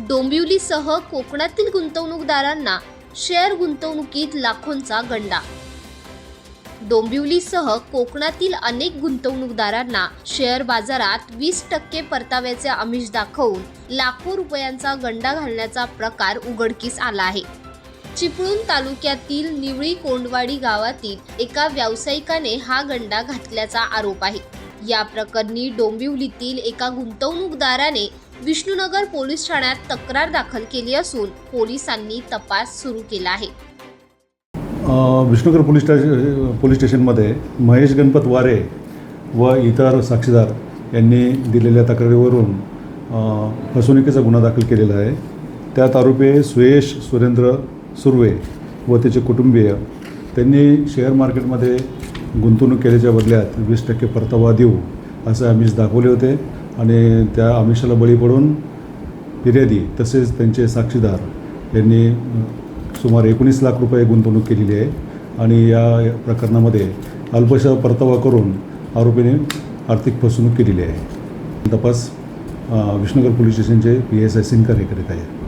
डोंबिवलीसह कोकणातील गुंतवणूकदारांना शेअर गुंतवणुकीत लाखोंचा गंडा. डोंबिवलीसह कोकणातील अनेक गुंतवणूकदारांना शेअर बाजारात वीस टक्के परताव्याचे आमिष दाखवून लाखो रुपयांचा गंडा घालण्याचा प्रकार उघडकीस आला आहे. चिपळूण तालुक्यातील निवळी कोंडवाडी गावातील एका व्यावसायिकाने हा गंडा घातल्याचा आरोप आहे. या प्रकरणी डोंबिवलीतील एका गुंतवणूकदाराने विष्णुनगर पोलीस ठाण्यात तक्रार दाखल केली असून पोलिसांनी तपास सुरू केला आहे. विष्णुनगर पोलीस स्टे पोलीस स्टेशनमध्ये महेश गणपत वारे व इतर साक्षीदार यांनी दिलेल्या तक्रारीवरून फसवणुकीचा गुन्हा दाखल केलेला आहे. त्यात आरोपी सुयेश सुरेंद्र सुर्वे व त्याचे कुटुंबीय. त्यांनी शेअर मार्केटमध्ये गुंतवणूक केल्याच्या बदल्यात वीस टक्के परतावा देऊ असे आमिष दाखवले होते. आणि त्या आमिषाला बळी पडून फिर्यादी तसेच त्यांचे साक्षीदार यांनी सुमारे एकोणीस लाख रुपये गुंतवणूक केलेली आहे. आणि या प्रकरणामध्ये अल्पशा परतावा करून आरोपीने आर्थिक फसवणूक केलेली आहे. तपास अ, पोलीस स्टेशनचे पी एस आय सिनकर हे करीत आहे